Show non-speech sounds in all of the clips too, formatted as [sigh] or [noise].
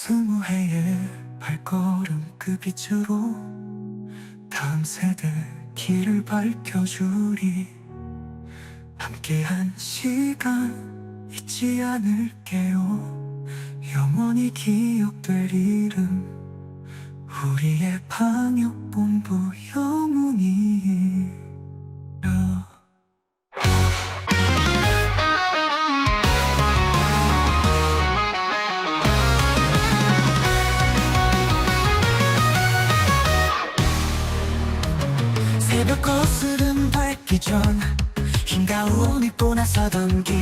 스무 해의 발걸음 그 빛으로 다음 세대 길을 밝혀주리. 함께한 시간 잊지 않을게요. 영원히 기억될 이름 우리의 방역 새벽 거스름 밝기 전. 흰가운 입고 나서던 길.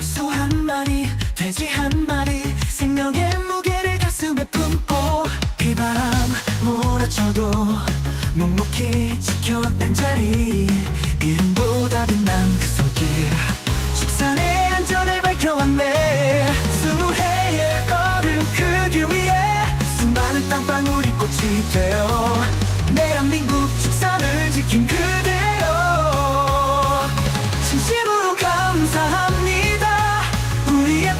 소 한 마리 돼지 한 마리. 생명의 무게를 가슴에 품고 비바람 몰아쳐도 묵묵히 지켜왔던 자리. 이름보다 빛난 그 진심으로 감사합니다 우리의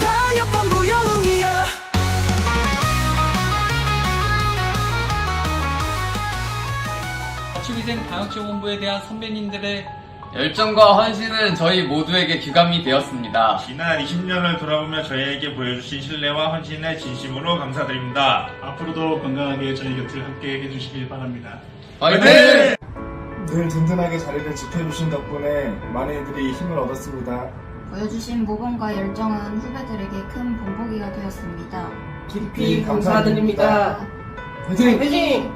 추기생 방역지원본부에 대한 선배님들의 열정과 헌신은 저희 모두에게 귀감이 되었습니다. 지난 20년을 돌아보며 저희에게 보여주신 신뢰와 헌신에 진심으로 감사드립니다. 앞으로도 건강하게 저희 곁을 함께 해주시길 바랍니다. 화이팅! 늘 든든하게 자리를 지켜주신 덕분에 많은 이들이 힘을 얻었습니다. 보여주신 모범과 열정은 후배들에게 큰 본보기가 되었습니다. 깊이 감사드립니다. 화이팅! 화이팅!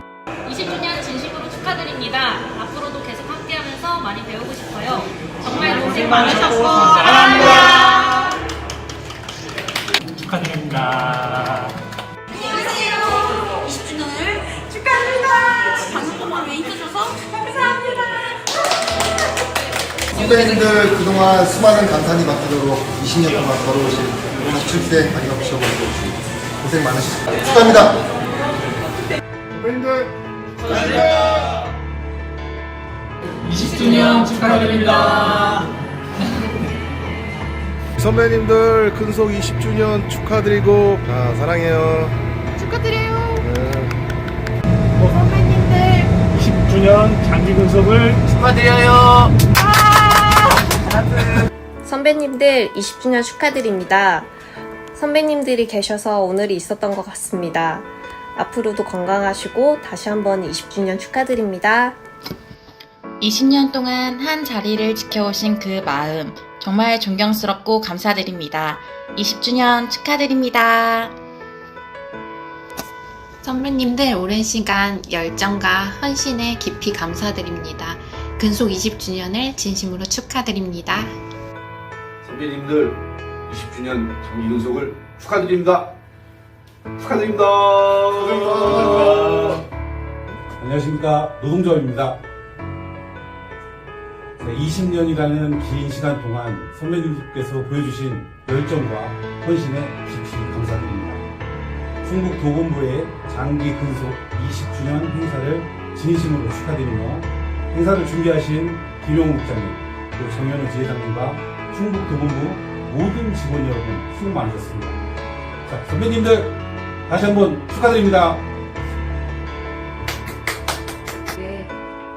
20주년 진심으로 축하드립니다. 앞으로도 계속 함께하면서 많이 배우고 싶어요. 정말 고생 많으셨고 사랑합니다. 선배님들 그동안 수많은 감탄이 받도록 20년 동안 걸어오신 47세 마지막 시험을 고생 많으셨습니다. 축하합니다. [laughs] 선배님들 20주년 축하드립니다. 선배님들 근속 20주년 축하드리고 아, 사랑해요. 20주년 장기 근속을 선배님들 20주년 축하드립니다. 선배님들이 계셔서 오늘이 있었던 것 같습니다. 앞으로도 건강하시고 다시 한번 20주년 축하드립니다. 20년 동안 한 자리를 지켜오신 그 마음 정말 존경스럽고 감사드립니다. 20주년 축하드립니다. 선배님들 오랜 시간 열정과 헌신에 깊이 감사드립니다. 근속 20주년을 진심으로 축하드립니다. 선배님들 20주년 장기 근속을 축하드립니다. 축하드립니다. 안녕하십니까 노동조합입니다. 20년이라는 긴 시간 동안 선배님께서 보여주신 열정과 헌신에 깊이 감사드립니다. 충북 도본부의 장기 근속 20주년 행사를 진심으로 축하드리며 행사를 준비하신 김용우 국장님, 그리고 정현우 지회장님과 충북 도본부 모든 직원 여러분 수고 많으셨습니다. 자, 선배님들 다시 한번 축하드립니다.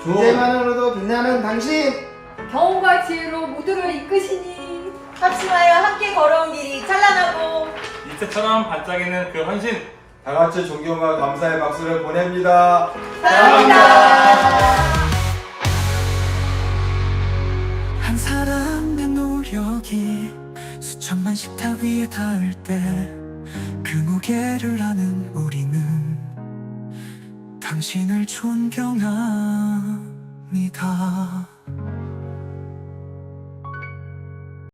존재만으로도 빛나는 당신! 경험과 지혜로 모두를 이끄시니 합심하여 함께 걸어온 길이 찬란하고 이때처럼 반짝이는 그 헌신 다 같이 존경과 감사의 박수를 보냅니다. 사랑합니다. 노력이 수천만 식탁 위에 닿을 때 그 무게를 아는 우리는 당신을 존경합니다.